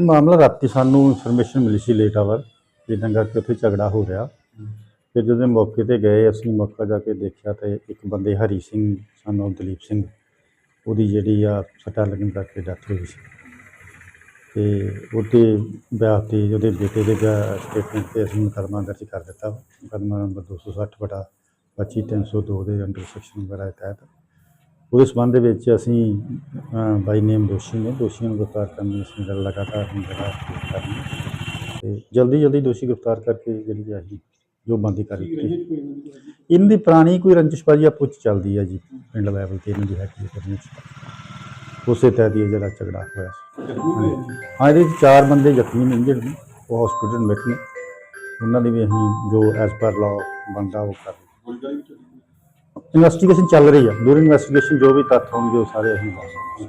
ਮਾਮਲਾ ਰਾਤੀ ਸਾਨੂੰ ਇਨਫੋਰਮੇਸ਼ਨ ਮਿਲੀ ਸੀ ਲੇਟ ਆਵਰ ਜਿੱਦਾਂ ਕਰਕੇ ਉੱਥੇ ਝਗੜਾ ਹੋ ਰਿਹਾ। ਫਿਰ ਜਦੋਂ ਮੌਕੇ ਤੇ ਗਏ, ਅਸੀਂ ਮੌਕਾ ਜਾ ਕੇ ਦੇਖਿਆ ਤੇ ਇੱਕ ਬੰਦੇ ਹਰੀ ਸਿੰਘ, ਸਾਨੂੰ ਦਲੀਪ ਸਿੰਘ, ਉਹਦੀ ਜਿਹੜੀ ਆ ਸੱਟਾਂ ਲੱਗਣ ਕਰਕੇ ਡੈਥ ਹੋਈ ਸੀ। ਤੇ ਉਹਦੇ ਵਿਆਹ ਤੇ ਉਹਦੇ ਬੇਟੇ ਦੇ ਸਟੇਟਮੈਂਟ ਤੇ ਅਸੀਂ ਮੁਕੱਦਮਾ ਦਰਜ ਕਰ ਦਿੱਤਾ ਮੁਕੱਦਮਾ ਨੰਬਰ 260 ਬਟਾ 25302 ਦੇ ਅੰਡਰ ਸੈਕਸ਼ਨ ਵਗੈਰਾ ਦੇ ਤਹਿਤ। ਉਹਦੇ ਸੰਬੰਧ ਦੇ ਵਿੱਚ ਅਸੀਂ ਬਾਈ ਨੇਮ ਦੋਸ਼ੀ ਨੇ। ਦੋਸ਼ੀਆਂ ਨੂੰ ਗ੍ਰਿਫਤਾਰ ਕਰਨ ਦੀ ਅਸੀਂ ਗੱਲ ਲਗਾਤਾਰ ਹੁਣ ਜਿਹੜਾ ਕਰਨੀ ਤੇ ਜਲਦੀ ਜਲਦੀ ਦੋਸ਼ੀ ਗ੍ਰਿਫਤਾਰ ਕਰਕੇ ਜਿਹੜੀ ਹੈ ਅਸੀਂ ਜੋ ਬੰਦੀ ਕਰ ਦਿੱਤੀ। ਇਹਨਾਂ ਦੀ ਪੁਰਾਣੀ ਕੋਈ ਰੰਜਿਸ਼ਬਾਜੀ ਆਪੋ ਚ ਚੱਲਦੀ ਹੈ ਜੀ, ਪਿੰਡ ਲੈਵਲ ਤੇ ਇਹਨਾਂ ਦੀ ਹੈਗੀ ਕਰਨੀ ਉਸੇ ਤਹਿਤ ਹੀ ਇਹ ਜਿਹੜਾ ਝਗੜਾ ਹੋਇਆ ਸੀ। ਹਾਂ, ਇਹਦੇ ਵਿੱਚ ਚਾਰ ਬੰਦੇ ਜ਼ਖਮੀ ਨੇ, ਜਿਹੜੇ ਨੇ, ਉਹ ਹਸਪੀਟਲ ਵਿੱਚ ਨੇ। ਉਹਨਾਂ ਦੀ ਵੀ ਅਸੀਂ ਜੋ ਐਸ ਪਰ ਲਾਅ ਬੰਦਾ ਉਹ ਕਰ ਇਨਵੈਸਟੀਗੇਸ਼ਨ ਚੱਲ ਰਹੀ ਹੈ ਦੂਰ ਇਨਵੈਸਟੀਗੇਸ਼ਨ ਜੋ ਵੀ ਤੱਥ ਹੋਣਗੇ, ਉਹ ਸਾਰੇ ਅਸੀਂ ਦੱਸਾਂਗੇ